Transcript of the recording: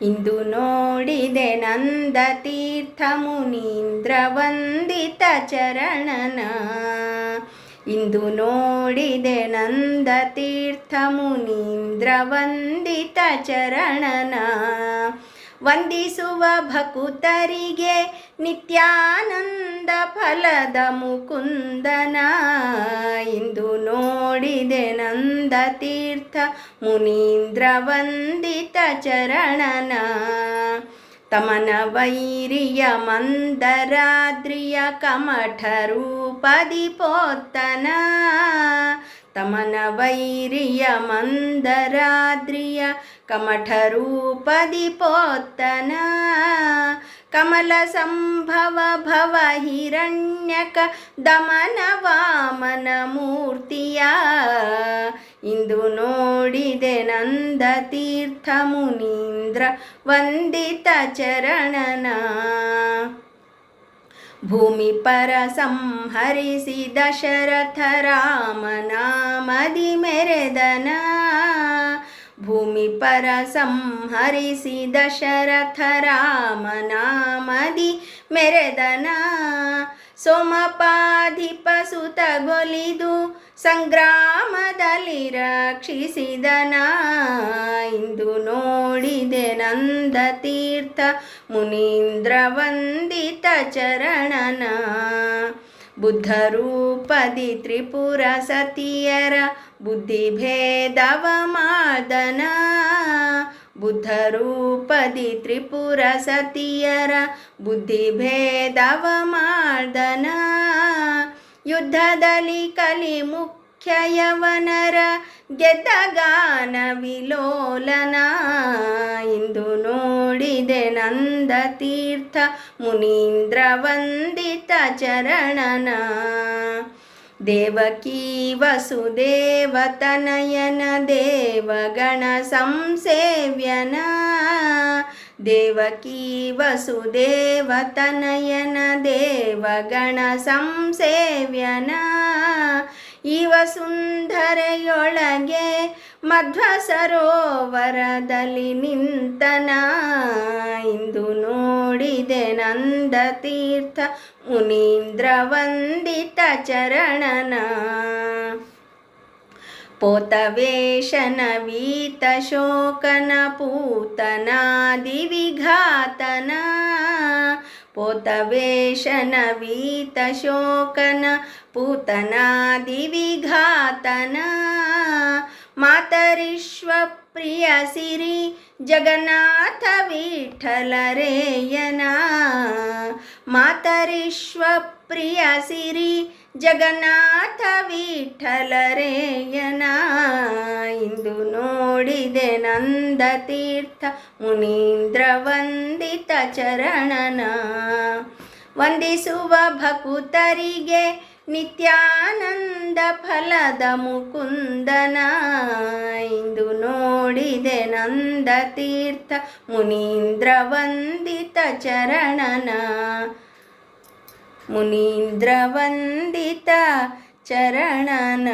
ಇಂದು ನೋಡಿದೆ ನಂದ ತೀರ್ಥ ಮುನೀಂದ್ರ ವಂದಿತ ಚರಣನ. ಇಂದು ನೋಡಿದೆ ನಂದ ತೀರ್ಥ ಮುನೀಂದ್ರ ವಂದಿತ ಚರಣನ. ವಂದಿಸುವ ಭಕುತರಿಗೆ ನಿತ್ಯಾನಂದ ಫಲದ ಮುಕುಂದನ ಇಂದು ನೋಡಿದೆ ನಂದ ತೀರ್ಥ ಮುನೀಂದ್ರ ವಂದಿತ ಚರಣನ ತಮನ ವೈರಿಯ ಮಂದರಾದ್ರಿಯ ಕಮಠ ರೂಪದಿ ಪೋತನ ತಮನ ವೈರಿಯ ಮಂದರಾದ್ರಿಯ ಕಮಠ ರೂಪದಿ ಪೋತನ ಕಮಲ ಸಂಭವ ಭವ ಹಿರಣ್ಯಕ ದಮನ ವಾಮನ ಮೂರ್ತಿಯ ಇಂದು ನೋಡಿದೆ ನಂದ ತೀರ್ಥ ಮುನೀಂದ್ರ ವಂದಿತ ಚರಣನ ಭೂಮಿ ಪರ ಸಂಹರಿಸಿ ದಶರಥ ರಾಮನಾಮದಿ ಮೆರೆದನ ಭೂಮಿ ಪರ ಸಂಹರಿಸಿ ದಶರಥ ರಾಮನಾಮದಿ ಮೆರೆದನ ಸೋಮಪಾಧಿಪ ಸುತಗೊಲಿದು ಸಂಗ್ರಾಮದಲ್ಲಿ ರಕ್ಷಿಸಿದನ. ಇಂದು ನೋಡಿದೆ ನಂದ ತೀರ್ಥ ಮುನೀಂದ್ರ ವಂದಿತ ಚರಣನ. ಬುದ್ಧರೂಪದಿ ತ್ರಿಪುರ ಸತಿಯರ ಬುದ್ಧಿಭೇದವ ಮಾದನ ಬುದ್ಧ ರೂಪದಿ ತ್ರಿಪುರ ಸತಿಯರ ಬುದ್ಧಿಭೇದವ ಮಾದನ ಯುದ್ಧದಲ್ಲಿ ಕಲಿ ಮುಖ್ಯಯವನರ ಗೆದ್ದ ಗಾನ ವಿಲೋಲನ. ಇಂದು ನೋಡಿದೆ ನಂದ ತೀರ್ಥ ಮುನೀಂದ್ರ ವಂದಿತ ಚರಣನ. ದೇವಕೀ ವಸುದೇವತನಯನ ದೇವಗಣ ಸಂಸೇವ್ಯನ. ದೇವಕೀ ವಸುದೇವತನಯನ ದೇವಗಣ ಸಂಸೇವ್ಯನ. ಇವ ಸುಂದರೆಯೊಳಗೆ ಮಧ್ವ ಸರೋವರದಲ್ಲಿ ನಿಂತನ. ಇಂದು ನೋಡಿದೆ ನಂದ ತೀರ್ಥ ಮುನೀಂದ್ರ ವಂದಿತ ಚರಣನ ಪೋತವೇಶನ ವೀತ ಶೋಕನ ಪೂತನಾದಿ ವಿಘಾತನ ಪ್ರಿಯ ಸಿರಿ ಜಗನ್ನಾಥ ವಿಠಲರೇಯನ ಮಾತರಿಶ್ವ ಪ್ರಿಯ ಸಿರಿ ಜಗನ್ನಾಥ ವಿಠಲರೇಯನ ಇಂದು ನೋಡಿದೆ ನಂದ ತೀರ್ಥ ಮುನೀಂದ್ರ ವಂದಿತ ಚರಣನ. ವಂದಿಸುವ ಭಕುತರಿಗೆ ನಿತ್ಯಾನಂದ ಫಲದ ಮುಕುಂದನ. ಇಂದು ನೋಡಿದೆ ನಂದ ತೀರ್ಥ ಮುನೀಂದ್ರ ವಂದಿತ ಚರಣನ ಮುನೀಂದ್ರ ವಂದಿತ ಚರಣನ